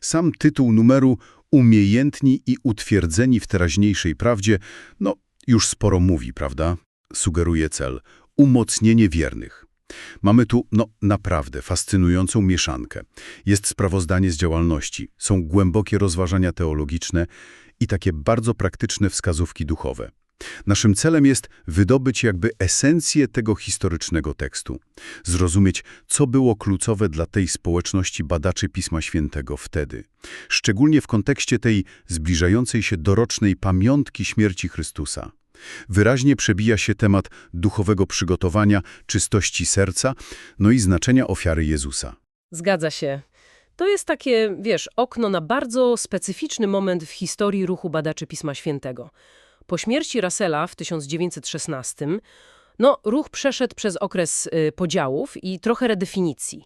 Sam tytuł numeru Umiejętni i utwierdzeni w teraźniejszej prawdzie, no już sporo mówi, prawda? Sugeruje cel. Umocnienie wiernych. Mamy tu, no naprawdę, fascynującą mieszankę. Jest sprawozdanie z działalności, są głębokie rozważania teologiczne i takie bardzo praktyczne wskazówki duchowe. Naszym celem jest wydobyć jakby esencję tego historycznego tekstu. Zrozumieć, co było kluczowe dla tej społeczności badaczy Pisma Świętego wtedy. Szczególnie w kontekście tej zbliżającej się dorocznej pamiątki śmierci Chrystusa. Wyraźnie przebija się temat duchowego przygotowania, czystości serca, no i znaczenia ofiary Jezusa. Zgadza się. To jest takie, wiesz, okno na bardzo specyficzny moment w historii ruchu badaczy Pisma Świętego. Po śmierci Russella w 1916 no, ruch przeszedł przez okres y, podziałów i trochę redefinicji.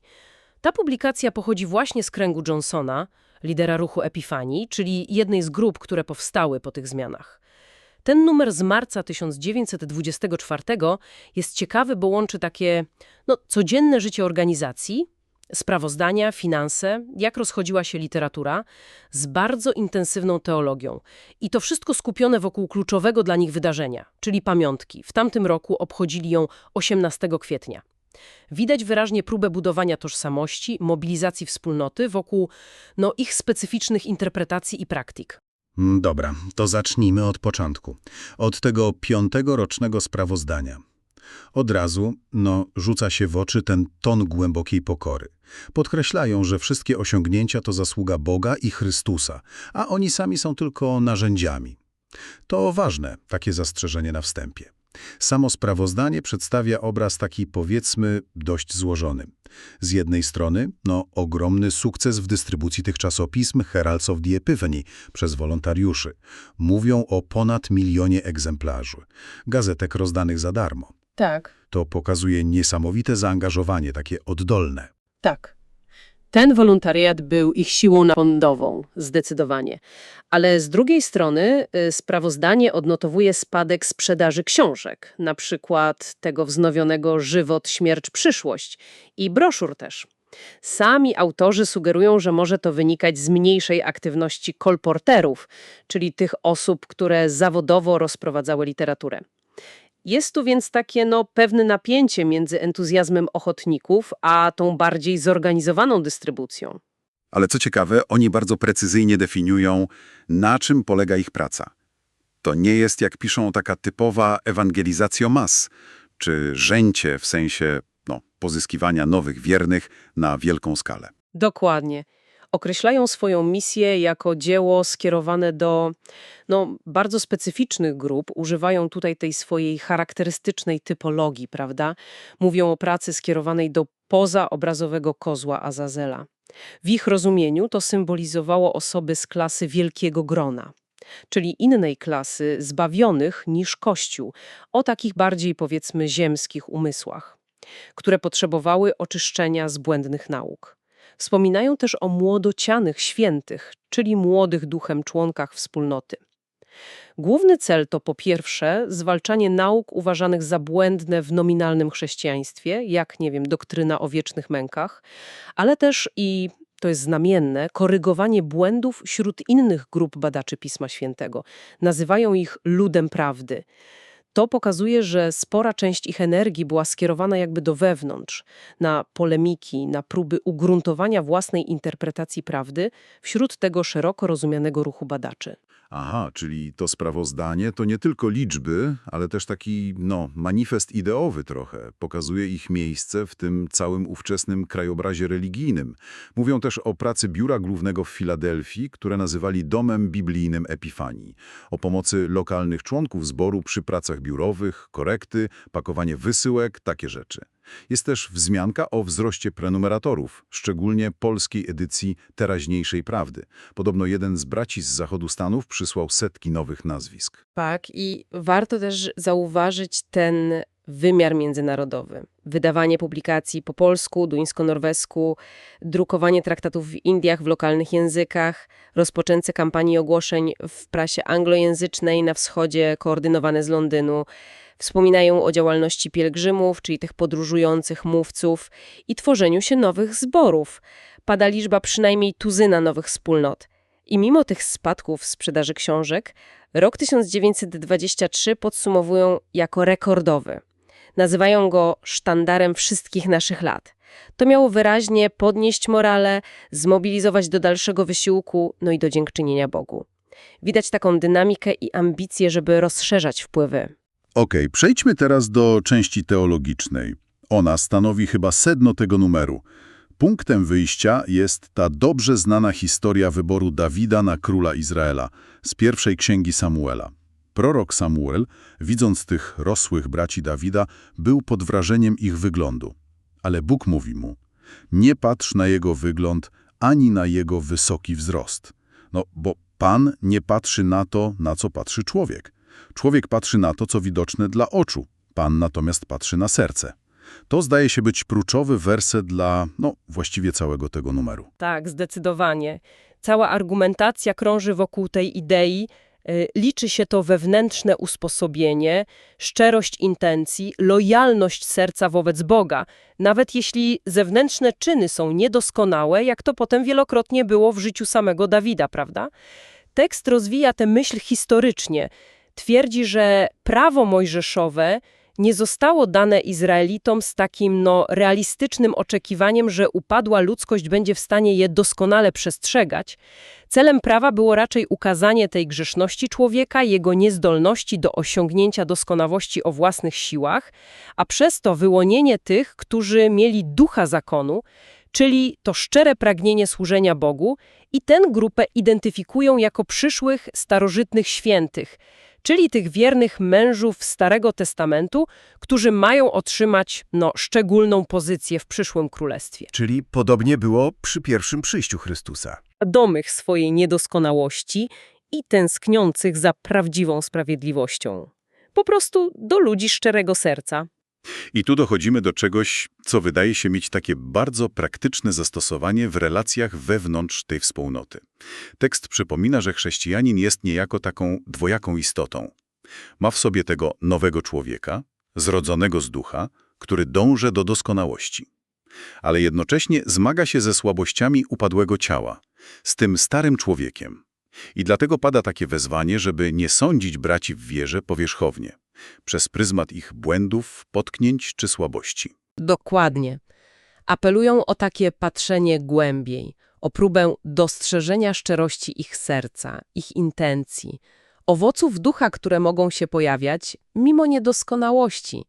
Ta publikacja pochodzi właśnie z kręgu Johnsona, lidera ruchu Epifanii, czyli jednej z grup, które powstały po tych zmianach. Ten numer z marca 1924 jest ciekawy, bo łączy takie no, codzienne życie organizacji, sprawozdania, finanse, jak rozchodziła się literatura, z bardzo intensywną teologią. I to wszystko skupione wokół kluczowego dla nich wydarzenia, czyli pamiątki. W tamtym roku obchodzili ją 18 kwietnia. Widać wyraźnie próbę budowania tożsamości, mobilizacji wspólnoty wokół no, ich specyficznych interpretacji i praktyk. Mm, Dobra, to zacznijmy od początku. Od tego piątego rocznego sprawozdania. Od razu, no, rzuca się w oczy ten ton głębokiej pokory. Podkreślają, że wszystkie osiągnięcia to zasługa Boga i Chrystusa, a oni sami są tylko narzędziami. To ważne, takie zastrzeżenie na wstępie. Samo sprawozdanie przedstawia obraz taki, powiedzmy, dość złożony. Z jednej strony, no, ogromny sukces w dystrybucji tych czasopism Heralds of the Epiphany przez wolontariuszy. Mówią o ponad milionie egzemplarzy. Gazetek rozdanych za darmo. Tak, To pokazuje niesamowite zaangażowanie, takie oddolne. tak. Ten wolontariat był ich siłą napędową, zdecydowanie. Ale z drugiej strony y, sprawozdanie odnotowuje spadek sprzedaży książek, na przykład tego wznowionego Żywot, Śmierć, Przyszłość i broszur też. Sami autorzy sugerują, że może to wynikać z mniejszej aktywności kolporterów, czyli tych osób, które zawodowo rozprowadzały literaturę. Jest tu więc takie no, pewne napięcie między entuzjazmem ochotników, a tą bardziej zorganizowaną dystrybucją. Ale co ciekawe, oni bardzo precyzyjnie definiują, na czym polega ich praca. To nie jest, jak piszą, taka typowa ewangelizacja mas, czy rzęcie w sensie no, pozyskiwania nowych wiernych na wielką skalę. Dokładnie. Określają swoją misję jako dzieło skierowane do no, bardzo specyficznych grup, używają tutaj tej swojej charakterystycznej typologii, prawda? Mówią o pracy skierowanej do pozaobrazowego kozła Azazela. W ich rozumieniu to symbolizowało osoby z klasy wielkiego grona, czyli innej klasy zbawionych niż Kościół, o takich bardziej powiedzmy ziemskich umysłach, które potrzebowały oczyszczenia z błędnych nauk. Wspominają też o młodocianych świętych, czyli młodych duchem członkach wspólnoty. Główny cel to po pierwsze zwalczanie nauk uważanych za błędne w nominalnym chrześcijaństwie, jak, nie wiem, doktryna o wiecznych mękach, ale też i, to jest znamienne, korygowanie błędów wśród innych grup badaczy Pisma Świętego. Nazywają ich ludem prawdy. To pokazuje, że spora część ich energii była skierowana jakby do wewnątrz, na polemiki, na próby ugruntowania własnej interpretacji prawdy wśród tego szeroko rozumianego ruchu badaczy. Aha, czyli to sprawozdanie to nie tylko liczby, ale też taki, no, manifest ideowy trochę. Pokazuje ich miejsce w tym całym ówczesnym krajobrazie religijnym. Mówią też o pracy Biura Głównego w Filadelfii, które nazywali Domem Biblijnym Epifanii. O pomocy lokalnych członków zboru przy pracach biurowych, korekty, pakowanie wysyłek, takie rzeczy. Jest też wzmianka o wzroście prenumeratorów, szczególnie polskiej edycji Teraźniejszej Prawdy. Podobno jeden z braci z zachodu Stanów przysłał setki nowych nazwisk. Tak, i warto też zauważyć ten wymiar międzynarodowy. Wydawanie publikacji po polsku, duńsko-norwesku, drukowanie traktatów w Indiach w lokalnych językach, rozpoczęcie kampanii ogłoszeń w prasie anglojęzycznej na wschodzie, koordynowane z Londynu. Wspominają o działalności pielgrzymów, czyli tych podróżujących mówców i tworzeniu się nowych zborów. pada liczba przynajmniej tuzyna nowych wspólnot. I mimo tych spadków w sprzedaży książek, rok 1923 podsumowują jako rekordowy. Nazywają go sztandarem wszystkich naszych lat. To miało wyraźnie podnieść morale, zmobilizować do dalszego wysiłku, no i do dziękczynienia Bogu. Widać taką dynamikę i ambicję, żeby rozszerzać wpływy. Okej, przejdźmy teraz do części teologicznej. Ona stanowi chyba sedno tego numeru. Punktem wyjścia jest ta dobrze znana historia wyboru Dawida na króla Izraela z pierwszej księgi Samuela. Prorok Samuel, widząc tych rosłych braci Dawida, był pod wrażeniem ich wyglądu. Ale Bóg mówi mu, nie patrz na jego wygląd, ani na jego wysoki wzrost. No, bo Pan nie patrzy na to, na co patrzy człowiek. Człowiek patrzy na to, co widoczne dla oczu. Pan natomiast patrzy na serce. To zdaje się być kluczowy werset dla, no, właściwie całego tego numeru. Tak, zdecydowanie. Cała argumentacja krąży wokół tej idei. Y, Liczy się to wewnętrzne usposobienie, szczerość intencji, lojalność serca wobec Boga, nawet jeśli zewnętrzne czyny są niedoskonałe, jak to potem wielokrotnie było w życiu samego Dawida, prawda? Tekst rozwija tę myśl historycznie. Twierdzi, że prawo mojżeszowe nie zostało dane Izraelitom z takim no, realistycznym oczekiwaniem, że upadła ludzkość będzie w stanie je doskonale przestrzegać. Celem prawa było raczej ukazanie tej grzeszności człowieka, jego niezdolności do osiągnięcia doskonałości o własnych siłach, a przez to wyłonienie tych, którzy mieli ducha zakonu, czyli to szczere pragnienie służenia Bogu i tę grupę identyfikują jako przyszłych starożytnych świętych, czyli tych wiernych mężów Starego Testamentu, którzy mają otrzymać no, szczególną pozycję w przyszłym królestwie. Czyli podobnie było przy pierwszym przyjściu Chrystusa. Domych swojej niedoskonałości i tęskniących za prawdziwą sprawiedliwością. Po prostu do ludzi szczerego serca. I tu dochodzimy do czegoś, co wydaje się mieć takie bardzo praktyczne zastosowanie w relacjach wewnątrz tej wspólnoty. Tekst przypomina, że chrześcijanin jest niejako taką dwojaką istotą. Ma w sobie tego nowego człowieka, zrodzonego z ducha, który dąży do doskonałości. Ale jednocześnie zmaga się ze słabościami upadłego ciała, z tym starym człowiekiem. I dlatego pada takie wezwanie, żeby nie sądzić braci w wierze powierzchownie, przez pryzmat ich błędów, potknięć czy słabości. Dokładnie. Apelują o takie patrzenie głębiej, o próbę dostrzeżenia szczerości ich serca, ich intencji, owoców ducha, które mogą się pojawiać mimo niedoskonałości.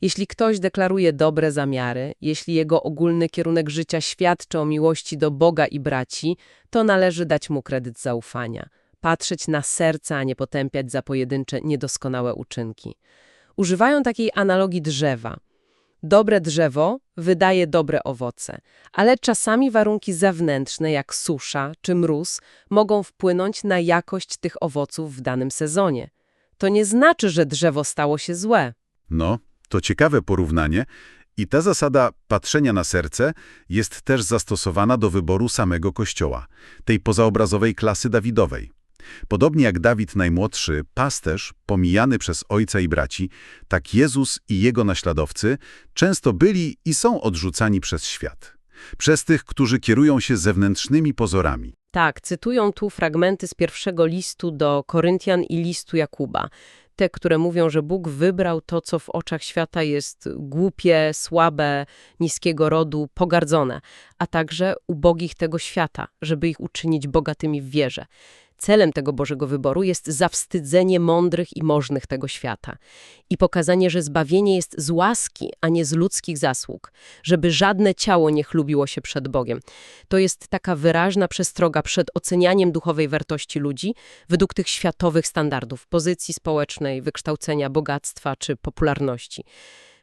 Jeśli ktoś deklaruje dobre zamiary, jeśli jego ogólny kierunek życia świadczy o miłości do Boga i braci, to należy dać mu kredyt zaufania, patrzeć na serce, a nie potępiać za pojedyncze niedoskonałe uczynki. Używają takiej analogii drzewa. Dobre drzewo wydaje dobre owoce, ale czasami warunki zewnętrzne, jak susza czy mróz, mogą wpłynąć na jakość tych owoców w danym sezonie. To nie znaczy, że drzewo stało się złe. No, to ciekawe porównanie i ta zasada patrzenia na serce jest też zastosowana do wyboru samego Kościoła, tej pozaobrazowej klasy Dawidowej. Podobnie jak Dawid najmłodszy, pasterz, pomijany przez ojca i braci, tak Jezus i jego naśladowcy często byli i są odrzucani przez świat. Przez tych, którzy kierują się zewnętrznymi pozorami. Tak, cytują tu fragmenty z pierwszego listu do Koryntian i listu Jakuba. Te, które mówią, że Bóg wybrał to, co w oczach świata jest głupie, słabe, niskiego rodu, pogardzone, a także ubogich tego świata, żeby ich uczynić bogatymi w wierze. Celem tego Bożego wyboru jest zawstydzenie mądrych i możnych tego świata i pokazanie, że zbawienie jest z łaski, a nie z ludzkich zasług, żeby żadne ciało nie chlubiło się przed Bogiem. To jest taka wyraźna przestroga przed ocenianiem duchowej wartości ludzi według tych światowych standardów, pozycji społecznej, wykształcenia, bogactwa czy popularności.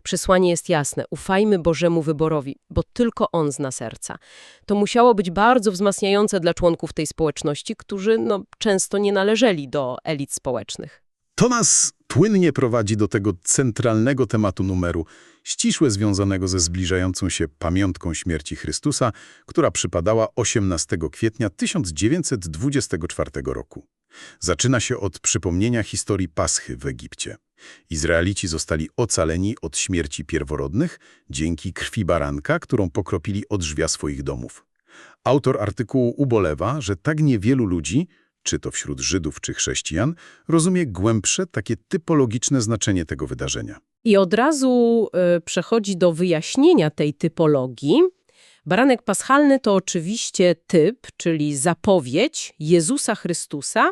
Przesłanie jest jasne. Ufajmy Bożemu wyborowi, bo tylko On zna serca. To musiało być bardzo wzmacniające dla członków tej społeczności, którzy no, często nie należeli do elit społecznych. To nas płynnie prowadzi do tego centralnego tematu numeru, ściśle związanego ze zbliżającą się pamiątką śmierci Chrystusa, która przypadała 18 kwietnia 1924 roku. Zaczyna się od przypomnienia historii Paschy w Egipcie. Izraelici zostali ocaleni od śmierci pierworodnych dzięki krwi baranka, którą pokropili od drzwia swoich domów. Autor artykułu ubolewa, że tak niewielu ludzi, czy to wśród Żydów czy chrześcijan, rozumie głębsze, takie typologiczne znaczenie tego wydarzenia. I od razu y, przechodzi do wyjaśnienia tej typologii. Baranek paschalny to oczywiście typ, czyli zapowiedź Jezusa Chrystusa,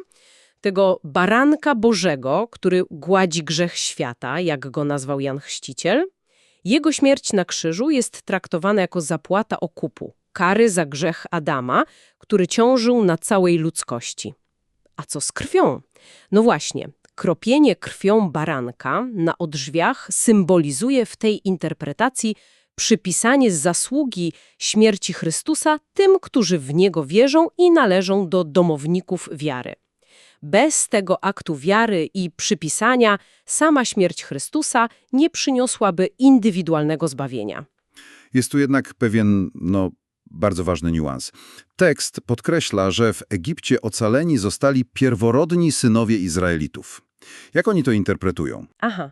tego baranka Bożego, który gładzi grzech świata, jak go nazwał Jan Chrzciciel. Jego śmierć na krzyżu jest traktowana jako zapłata okupu, kary za grzech Adama, który ciążył na całej ludzkości. A co z krwią? No właśnie, kropienie krwią baranka na odrzwiach symbolizuje w tej interpretacji przypisanie zasługi śmierci Chrystusa tym, którzy w Niego wierzą i należą do domowników wiary. Bez tego aktu wiary i przypisania sama śmierć Chrystusa nie przyniosłaby indywidualnego zbawienia. Jest tu jednak pewien, no, bardzo ważny niuans. Tekst podkreśla, że w Egipcie ocaleni zostali pierworodni synowie Izraelitów. Jak oni to interpretują? Aha.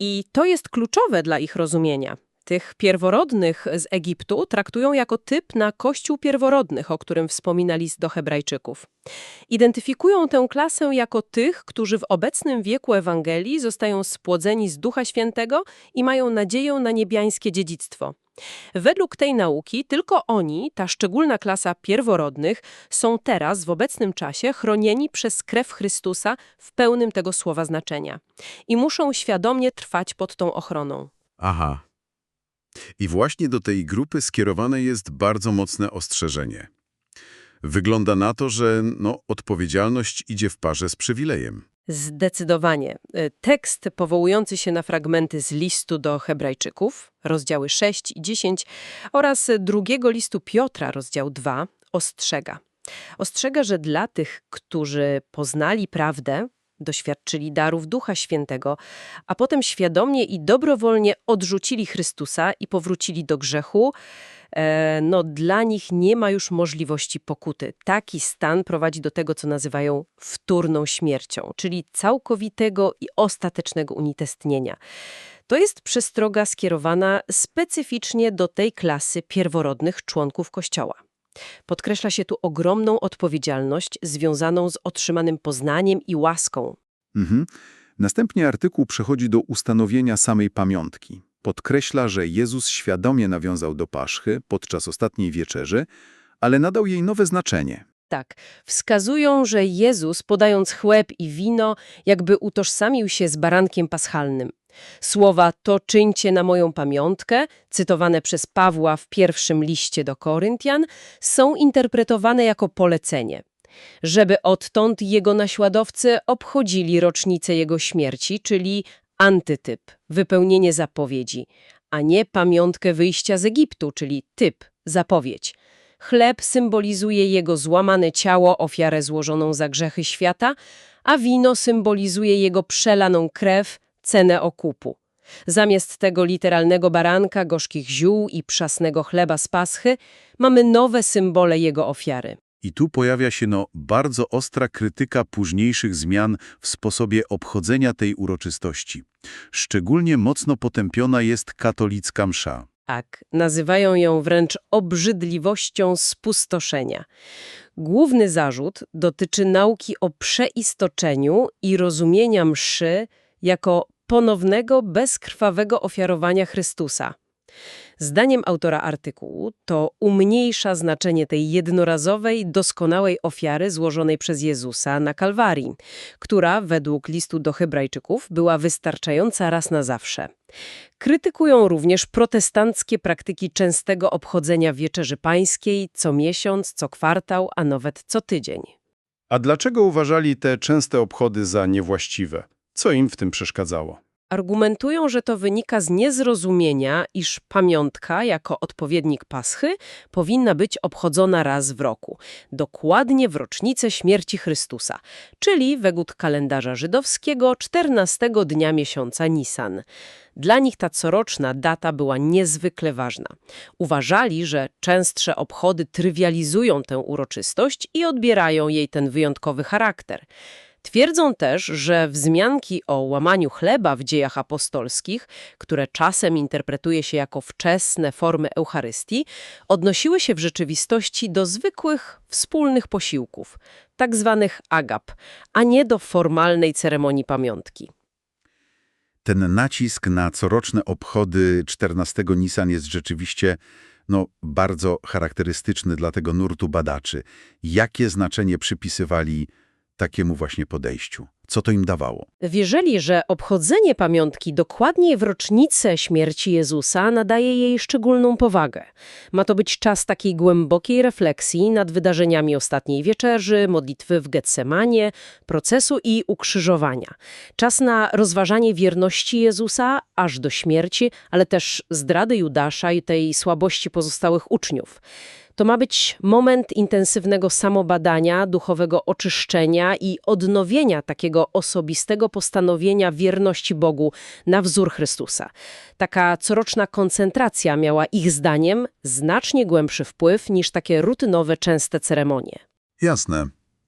I to jest kluczowe dla ich rozumienia. Tych pierworodnych z Egiptu traktują jako typ na kościół pierworodnych, o którym wspomina list do Hebrajczyków. Identyfikują tę klasę jako tych, którzy w obecnym wieku Ewangelii zostają spłodzeni z Ducha Świętego i mają nadzieję na niebiańskie dziedzictwo. Według tej nauki tylko oni, ta szczególna klasa pierworodnych, są teraz w obecnym czasie chronieni przez krew Chrystusa w pełnym tego słowa znaczenia i muszą świadomie trwać pod tą ochroną. Aha. I właśnie do tej grupy skierowane jest bardzo mocne ostrzeżenie. Wygląda na to, że no, odpowiedzialność idzie w parze z przywilejem. Zdecydowanie. Y, Tekst powołujący się na fragmenty z listu do Hebrajczyków, rozdziały 6 i 10 oraz drugiego listu Piotra, rozdział 2, ostrzega. Ostrzega, że dla tych, którzy poznali prawdę, doświadczyli darów Ducha Świętego, a potem świadomie i dobrowolnie odrzucili Chrystusa i powrócili do grzechu, e, no dla nich nie ma już możliwości pokuty. Taki stan prowadzi do tego, co nazywają wtórną śmiercią, czyli całkowitego i ostatecznego unitestnienia. To jest przestroga skierowana specyficznie do tej klasy pierworodnych członków Kościoła. Podkreśla się tu ogromną odpowiedzialność związaną z otrzymanym poznaniem i łaską. Mhm. Następnie artykuł przechodzi do ustanowienia samej pamiątki. Podkreśla, że Jezus świadomie nawiązał do Paszchy podczas ostatniej wieczerzy, ale nadał jej nowe znaczenie. Tak, wskazują, że Jezus, podając chleb i wino, jakby utożsamił się z barankiem paschalnym. Słowa to czyńcie na moją pamiątkę, cytowane przez Pawła w pierwszym liście do Koryntian, są interpretowane jako polecenie. Żeby odtąd jego naśladowcy obchodzili rocznicę jego śmierci, czyli antytyp, wypełnienie zapowiedzi, a nie pamiątkę wyjścia z Egiptu, czyli typ, zapowiedź. Chleb symbolizuje jego złamane ciało, ofiarę złożoną za grzechy świata, a wino symbolizuje jego przelaną krew, cenę okupu. Zamiast tego literalnego baranka, gorzkich ziół i przasnego chleba z paschy, mamy nowe symbole jego ofiary. I tu pojawia się no bardzo ostra krytyka późniejszych zmian w sposobie obchodzenia tej uroczystości. Szczególnie mocno potępiona jest katolicka msza. Tak, nazywają ją wręcz obrzydliwością spustoszenia. Główny zarzut dotyczy nauki o przeistoczeniu i rozumienia mszy jako ponownego, bezkrwawego ofiarowania Chrystusa. Zdaniem autora artykułu to umniejsza znaczenie tej jednorazowej, doskonałej ofiary złożonej przez Jezusa na Kalwarii, która według listu do Hebrajczyków była wystarczająca raz na zawsze. Krytykują również protestanckie praktyki częstego obchodzenia Wieczerzy Pańskiej co miesiąc, co kwartał, a nawet co tydzień. A dlaczego uważali te częste obchody za niewłaściwe? Co im w tym przeszkadzało? Argumentują, że to wynika z niezrozumienia, iż pamiątka, jako odpowiednik Paschy, powinna być obchodzona raz w roku, dokładnie w rocznicę śmierci Chrystusa, czyli według kalendarza żydowskiego 14 dnia miesiąca Nisan. Dla nich ta coroczna data była niezwykle ważna. Uważali, że częstsze obchody trywializują tę uroczystość i odbierają jej ten wyjątkowy charakter. Twierdzą też, że wzmianki o łamaniu chleba w dziejach apostolskich, które czasem interpretuje się jako wczesne formy Eucharystii, odnosiły się w rzeczywistości do zwykłych, wspólnych posiłków, tak zwanych agap, a nie do formalnej ceremonii pamiątki. Ten nacisk na coroczne obchody 14 Nisan jest rzeczywiście no, bardzo charakterystyczny dla tego nurtu badaczy. Jakie znaczenie przypisywali takiemu właśnie podejściu? Co to im dawało? Wierzyli, że obchodzenie pamiątki dokładnie w rocznicę śmierci Jezusa nadaje jej szczególną powagę. Ma to być czas takiej głębokiej refleksji nad wydarzeniami ostatniej wieczerzy, modlitwy w Getsemanie, procesu i ukrzyżowania. Czas na rozważanie wierności Jezusa aż do śmierci, ale też zdrady Judasza i tej słabości pozostałych uczniów. To ma być moment intensywnego samobadania, duchowego oczyszczenia i odnowienia takiego osobistego postanowienia wierności Bogu na wzór Chrystusa. Taka coroczna koncentracja miała ich zdaniem znacznie głębszy wpływ niż takie rutynowe, częste ceremonie. Jasne.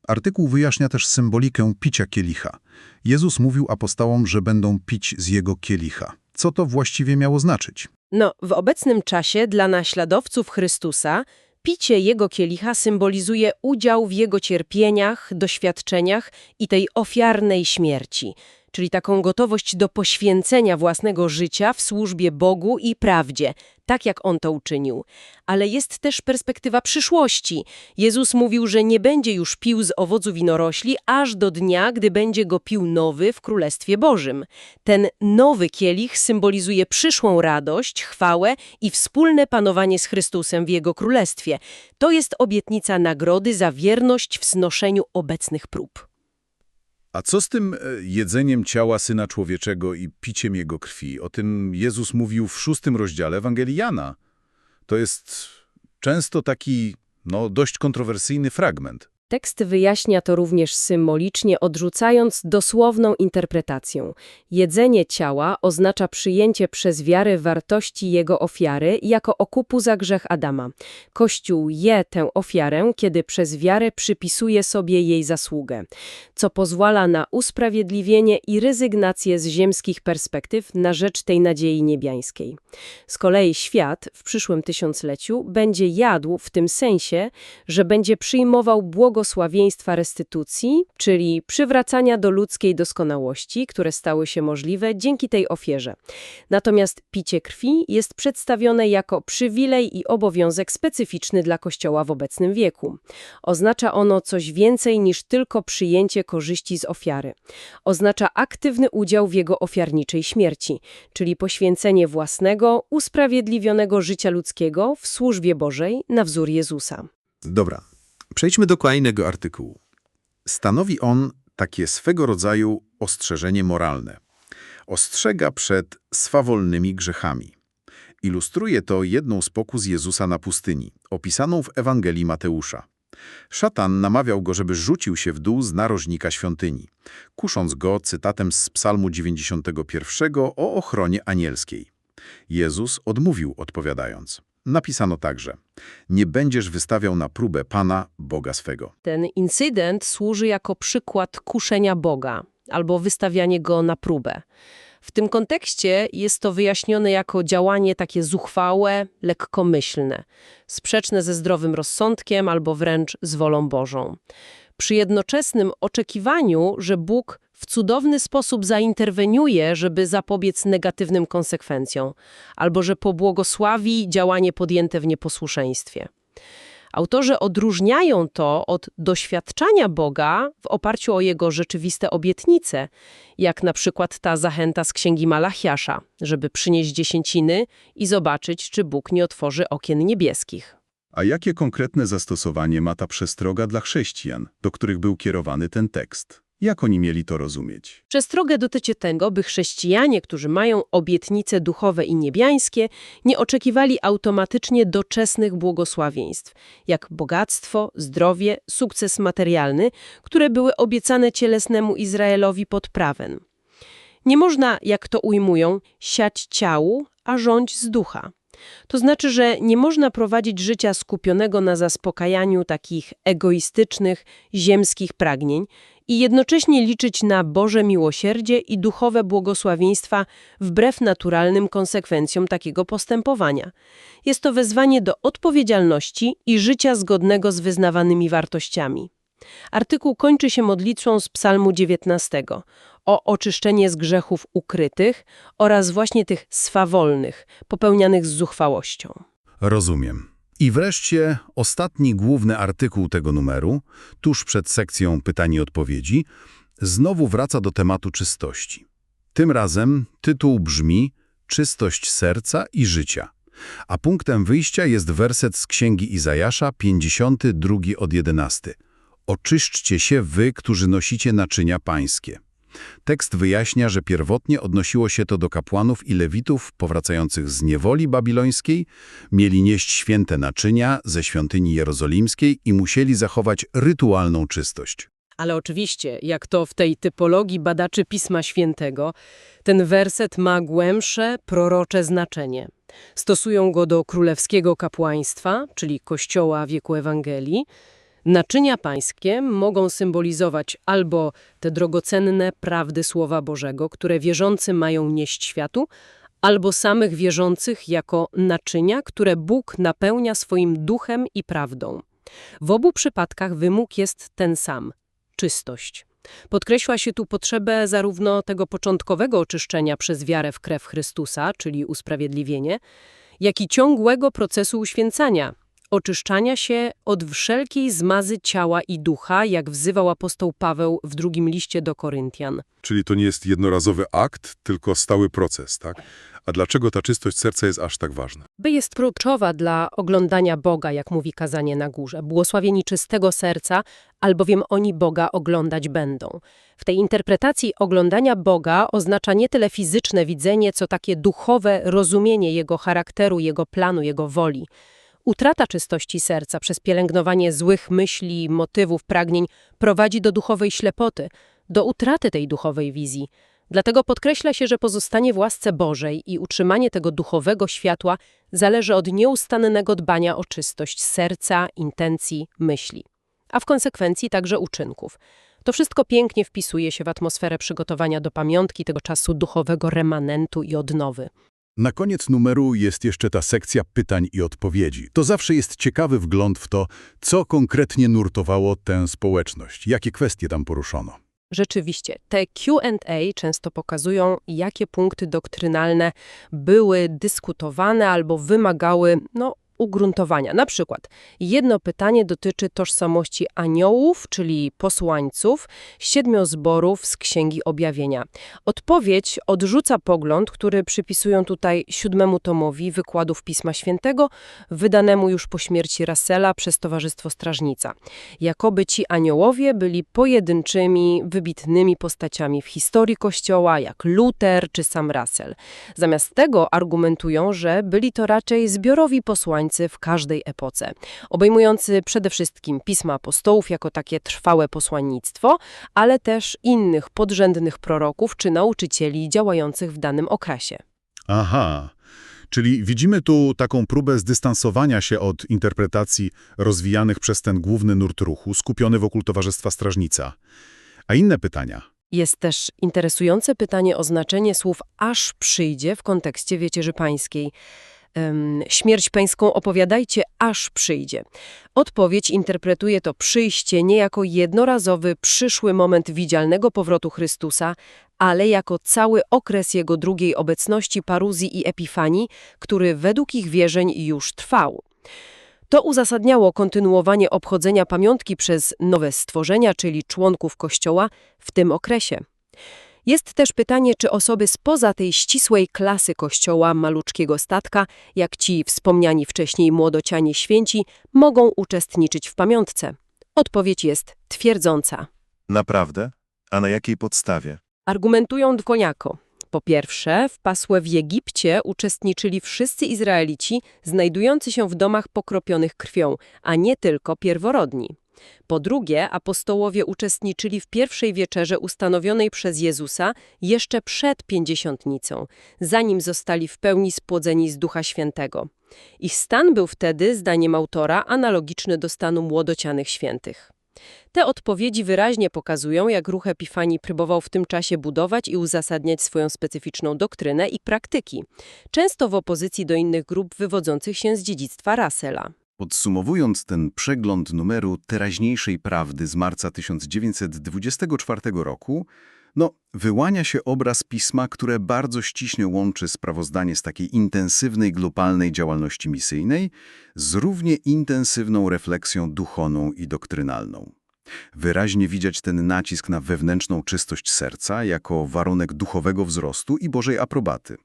Artykuł wyjaśnia też symbolikę picia kielicha. Jezus mówił apostołom, że będą pić z jego kielicha. Co to właściwie miało znaczyć? No, w obecnym czasie dla naśladowców Chrystusa picie jego kielicha symbolizuje udział w jego cierpieniach, doświadczeniach i tej ofiarnej śmierci, czyli taką gotowość do poświęcenia własnego życia w służbie Bogu i prawdzie, tak jak on to uczynił. Ale jest też perspektywa przyszłości. Jezus mówił, że nie będzie już pił z owocu winorośli, aż do dnia, gdy będzie go pił nowy w Królestwie Bożym. Ten nowy kielich symbolizuje przyszłą radość, chwałę i wspólne panowanie z Chrystusem w Jego Królestwie. To jest obietnica nagrody za wierność w znoszeniu obecnych prób. A co z tym e, jedzeniem ciała Syna Człowieczego i piciem Jego krwi? O tym Jezus mówił w szóstym rozdziale Ewangelii Jana. To jest często taki, no, dość kontrowersyjny fragment. Tekst wyjaśnia to również symbolicznie, odrzucając dosłowną interpretację. Jedzenie ciała oznacza przyjęcie przez wiarę wartości jego ofiary jako okupu za grzech Adama. Kościół je tę ofiarę, kiedy przez wiarę przypisuje sobie jej zasługę, co pozwala na usprawiedliwienie i rezygnację z ziemskich perspektyw na rzecz tej nadziei niebiańskiej. Z kolei świat w przyszłym tysiącleciu będzie jadł w tym sensie, że będzie przyjmował błogosławieństwo błogosławieństwa restytucji, czyli przywracania do ludzkiej doskonałości, które stały się możliwe dzięki tej ofierze. Natomiast picie krwi jest przedstawione jako przywilej i obowiązek specyficzny dla Kościoła w obecnym wieku. Oznacza ono coś więcej niż tylko przyjęcie korzyści z ofiary. Oznacza aktywny udział w jego ofiarniczej śmierci, czyli poświęcenie własnego, usprawiedliwionego życia ludzkiego w służbie Bożej na wzór Jezusa. Dobra, przejdźmy do kolejnego artykułu. Stanowi on takie swego rodzaju ostrzeżenie moralne. Ostrzega przed swawolnymi grzechami. Ilustruje to jedną z pokus Jezusa na pustyni, opisaną w Ewangelii Mateusza. Szatan namawiał go, żeby rzucił się w dół z narożnika świątyni, kusząc go cytatem z Psalmu 91 o ochronie anielskiej. Jezus odmówił, odpowiadając. Napisano także: Nie będziesz wystawiał na próbę Pana, Boga swego. Ten incydent służy jako przykład kuszenia Boga albo wystawianie go na próbę. W tym kontekście jest to wyjaśnione jako działanie takie zuchwałe, lekkomyślne, sprzeczne ze zdrowym rozsądkiem albo wręcz z wolą Bożą. Przy jednoczesnym oczekiwaniu, że Bóg w cudowny sposób zainterweniuje, żeby zapobiec negatywnym konsekwencjom, albo że pobłogosławi działanie podjęte w nieposłuszeństwie. Autorzy odróżniają to od doświadczania Boga w oparciu o Jego rzeczywiste obietnice, jak na przykład ta zachęta z Księgi Malachiasza, żeby przynieść dziesięciny i zobaczyć, czy Bóg nie otworzy okien niebieskich. A jakie konkretne zastosowanie ma ta przestroga dla chrześcijan, do których był kierowany ten tekst? Jak oni mieli to rozumieć? Przestrogę dotyczy tego, by chrześcijanie, którzy mają obietnice duchowe i niebiańskie, nie oczekiwali automatycznie doczesnych błogosławieństw, jak bogactwo, zdrowie, sukces materialny, które były obiecane cielesnemu Izraelowi pod prawem. Nie można, jak to ujmują, siać ciału, a rządź z ducha. To znaczy, że nie można prowadzić życia skupionego na zaspokajaniu takich egoistycznych, ziemskich pragnień i jednocześnie liczyć na Boże miłosierdzie i duchowe błogosławieństwa wbrew naturalnym konsekwencjom takiego postępowania. Jest to wezwanie do odpowiedzialności i życia zgodnego z wyznawanymi wartościami. Artykuł kończy się modlitwą z Psalmu 19 o oczyszczenie z grzechów ukrytych oraz właśnie tych swawolnych, popełnianych z zuchwałością. Rozumiem. I wreszcie ostatni główny artykuł tego numeru, tuż przed sekcją pytań i odpowiedzi, znowu wraca do tematu czystości. Tym razem tytuł brzmi Czystość serca i życia, a punktem wyjścia jest werset z Księgi Izajasza 52 od 11. Oczyszczcie się wy, którzy nosicie naczynia pańskie. Tekst wyjaśnia, że pierwotnie odnosiło się to do kapłanów i lewitów powracających z niewoli babilońskiej, mieli nieść święte naczynia ze świątyni jerozolimskiej i musieli zachować rytualną czystość. Ale oczywiście, jak to w tej typologii badaczy Pisma Świętego, ten werset ma głębsze, prorocze znaczenie. Stosują go do królewskiego kapłaństwa, czyli kościoła wieku Ewangelii. Naczynia pańskie mogą symbolizować albo te drogocenne prawdy Słowa Bożego, które wierzący mają nieść światu, albo samych wierzących jako naczynia, które Bóg napełnia swoim duchem i prawdą. W obu przypadkach wymóg jest ten sam – czystość. Podkreśla się tu potrzebę zarówno tego początkowego oczyszczenia przez wiarę w krew Chrystusa, czyli usprawiedliwienie, jak i ciągłego procesu uświęcania, oczyszczania się od wszelkiej zmazy ciała i ducha, jak wzywał apostoł Paweł w drugim liście do Koryntian. Czyli to nie jest jednorazowy akt, tylko stały proces, tak? A dlaczego ta czystość serca jest aż tak ważna? By jest kluczowa dla oglądania Boga, jak mówi kazanie na górze. Błogosławieni czystego serca, albowiem oni Boga oglądać będą. W tej interpretacji oglądania Boga oznacza nie tyle fizyczne widzenie, co takie duchowe rozumienie Jego charakteru, Jego planu, Jego woli. Utrata czystości serca przez pielęgnowanie złych myśli, motywów, pragnień prowadzi do duchowej ślepoty, do utraty tej duchowej wizji. Dlatego podkreśla się, że pozostanie w łasce Bożej i utrzymanie tego duchowego światła zależy od nieustannego dbania o czystość serca, intencji, myśli, a w konsekwencji także uczynków. To wszystko pięknie wpisuje się w atmosferę przygotowania do pamiątki tego czasu duchowego remanentu i odnowy. Na koniec numeru jest jeszcze ta sekcja pytań i odpowiedzi. To zawsze jest ciekawy wgląd w to, co konkretnie nurtowało tę społeczność, jakie kwestie tam poruszono. Rzeczywiście, te Q&A często pokazują, jakie punkty doktrynalne były dyskutowane albo wymagały no, ugruntowania. Na przykład jedno pytanie dotyczy tożsamości aniołów, czyli posłańców, siedmiu zborów z Księgi Objawienia. Odpowiedź odrzuca pogląd, który przypisują tutaj siódmemu tomowi wykładów Pisma Świętego, wydanemu już po śmierci Russella przez Towarzystwo Strażnica. Jakoby ci aniołowie byli pojedynczymi, wybitnymi postaciami w historii Kościoła, jak Luther czy sam Russell. Zamiast tego argumentują, że byli to raczej zbiorowi posłańcy w każdej epoce, obejmujący przede wszystkim pisma apostołów jako takie trwałe posłannictwo, ale też innych podrzędnych proroków czy nauczycieli działających w danym okresie. Aha, czyli widzimy tu taką próbę zdystansowania się od interpretacji rozwijanych przez ten główny nurt ruchu, skupiony wokół Towarzystwa Strażnica. A inne pytania? Jest też interesujące pytanie o znaczenie słów aż przyjdzie w kontekście Wiecierzy Pańskiej. Śmierć pańską opowiadajcie, aż przyjdzie. Odpowiedź interpretuje to przyjście nie jako jednorazowy, przyszły moment widzialnego powrotu Chrystusa, ale jako cały okres Jego drugiej obecności, paruzji i epifanii, który według ich wierzeń już trwał. To uzasadniało kontynuowanie obchodzenia pamiątki przez nowe stworzenia, czyli członków Kościoła, w tym okresie. Jest też pytanie, czy osoby spoza tej ścisłej klasy Kościoła maluczkiego statka, jak ci wspomniani wcześniej młodocianie święci, mogą uczestniczyć w pamiątce. Odpowiedź jest twierdząca. Naprawdę? A na jakiej podstawie? Argumentują dwojako. Po pierwsze, w pasłe w Egipcie uczestniczyli wszyscy Izraelici znajdujący się w domach pokropionych krwią, a nie tylko pierworodni. Po drugie, apostołowie uczestniczyli w pierwszej wieczerze ustanowionej przez Jezusa jeszcze przed pięćdziesiątnicą, zanim zostali w pełni spłodzeni z Ducha Świętego. Ich stan był wtedy, zdaniem autora, analogiczny do stanu młodocianych świętych. Te odpowiedzi wyraźnie pokazują, jak ruch Epifanii próbował w tym czasie budować i uzasadniać swoją specyficzną doktrynę i praktyki, często w opozycji do innych grup wywodzących się z dziedzictwa Russella. Podsumowując ten przegląd numeru teraźniejszej prawdy z marca 1924 roku, no, wyłania się obraz pisma, które bardzo ściśle łączy sprawozdanie z takiej intensywnej globalnej działalności misyjnej z równie intensywną refleksją duchowną i doktrynalną. Wyraźnie widać ten nacisk na wewnętrzną czystość serca jako warunek duchowego wzrostu i Bożej aprobaty,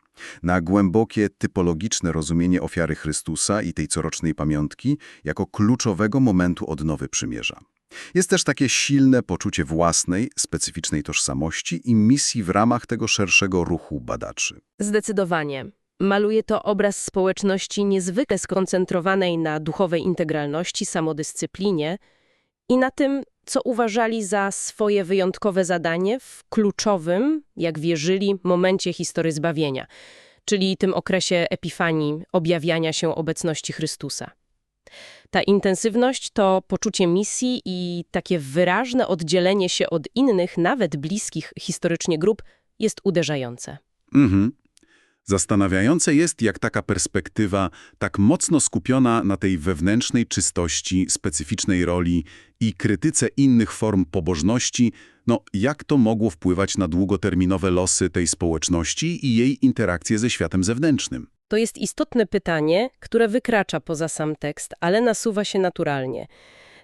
na głębokie typologiczne rozumienie ofiary Chrystusa i tej corocznej pamiątki jako kluczowego momentu odnowy przymierza. Jest też takie silne poczucie własnej, specyficznej tożsamości i misji w ramach tego szerszego ruchu badaczy. Zdecydowanie. Maluje to obraz społeczności niezwykle skoncentrowanej na duchowej integralności, samodyscyplinie i na tym, co uważali za swoje wyjątkowe zadanie w kluczowym, jak wierzyli, momencie historii zbawienia, czyli tym okresie epifanii, objawiania się obecności Chrystusa. Ta intensywność to poczucie misji i takie wyraźne oddzielenie się od innych, nawet bliskich historycznie grup, jest uderzające. Mhm. Zastanawiające jest, jak taka perspektywa, tak mocno skupiona na tej wewnętrznej czystości, specyficznej roli i krytyce innych form pobożności, no jak to mogło wpływać na długoterminowe losy tej społeczności i jej interakcje ze światem zewnętrznym. To jest istotne pytanie, które wykracza poza sam tekst, ale nasuwa się naturalnie.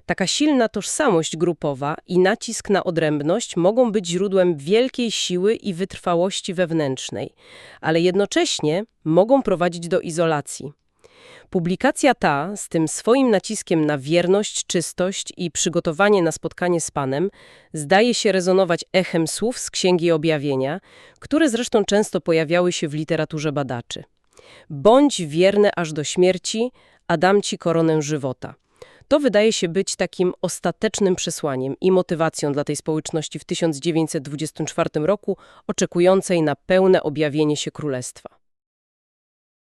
Taka silna tożsamość grupowa i nacisk na odrębność mogą być źródłem wielkiej siły i wytrwałości wewnętrznej, ale jednocześnie mogą prowadzić do izolacji. Publikacja ta, z tym swoim naciskiem na wierność, czystość i przygotowanie na spotkanie z Panem, zdaje się rezonować echem słów z Księgi Objawienia, które zresztą często pojawiały się w literaturze badaczy. Bądź wierny aż do śmierci, a dam ci koronę żywota. To wydaje się być takim ostatecznym przesłaniem i motywacją dla tej społeczności w 1924 roku, oczekującej na pełne objawienie się Królestwa.